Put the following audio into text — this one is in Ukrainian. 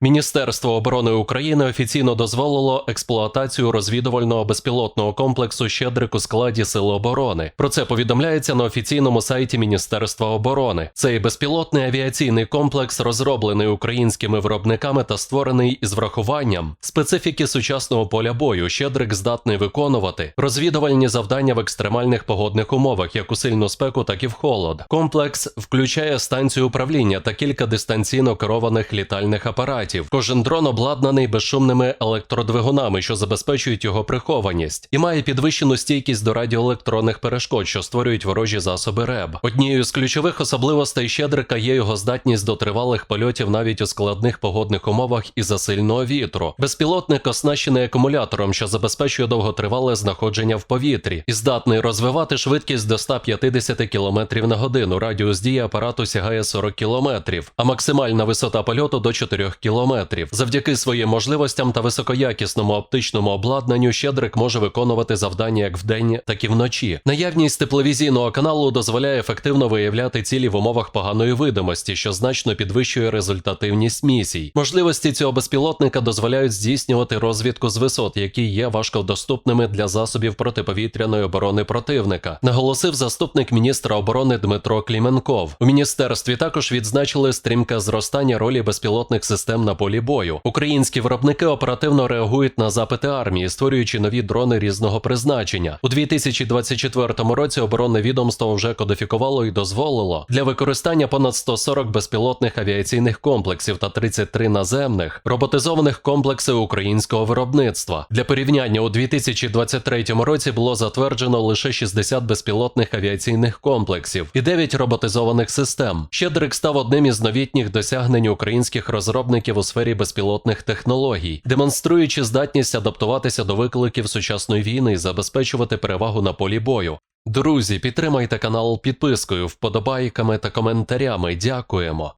Міністерство оборони України офіційно дозволило експлуатацію розвідувального безпілотного комплексу Щедрик у складі Сил оборони. Про це повідомляється на офіційному сайті Міністерства оборони. Цей безпілотний авіаційний комплекс розроблений українськими виробниками та створений із врахуванням специфіки сучасного поля бою. Щедрик здатний виконувати розвідувальні завдання в екстремальних погодних умовах, як у сильну спеку, так і в холод. Комплекс включає станцію управління та кілька дистанційно керованих літальних апаратів. Кожен дрон обладнаний безшумними електродвигунами, що забезпечують його прихованість, і має підвищену стійкість до радіоелектронних перешкод, що створюють ворожі засоби РЕБ. Однією з ключових особливостей щедрика є його здатність до тривалих польотів навіть у складних погодних умовах і за сильного вітру. Безпілотник оснащений акумулятором, що забезпечує довготривале знаходження в повітрі, і здатний розвивати швидкість до 150 км на годину. Радіус дії апарату сягає 40 км, а максимальна висота польоту до 4 км. Завдяки своїм можливостям та високоякісному оптичному обладнанню щедрик може виконувати завдання як вдень, так і вночі. Наявність тепловізійного каналу дозволяє ефективно виявляти цілі в умовах поганої видимості, що значно підвищує результативність місій. Можливості цього безпілотника дозволяють здійснювати розвідку з висот, які є важкодоступними для засобів протиповітряної оборони противника, наголосив заступник міністра оборони Дмитро Кліменков. У міністерстві також відзначили стрімке зростання ролі безпілотних систем на полі бою. Українські виробники оперативно реагують на запити армії, створюючи нові дрони різного призначення. У 2024 році оборонне відомство вже кодифікувало і дозволило для використання понад 140 безпілотних авіаційних комплексів та 33 наземних роботизованих комплекси українського виробництва. Для порівняння у 2023 році було затверджено лише 60 безпілотних авіаційних комплексів і 9 роботизованих систем. Щедрик став одним із новітніх досягнень українських розробників у сфері безпілотних технологій, демонструючи здатність адаптуватися до викликів сучасної війни і забезпечувати перевагу на полі бою. Друзі, підтримайте канал підпискою, вподобайками та коментарями. Дякуємо.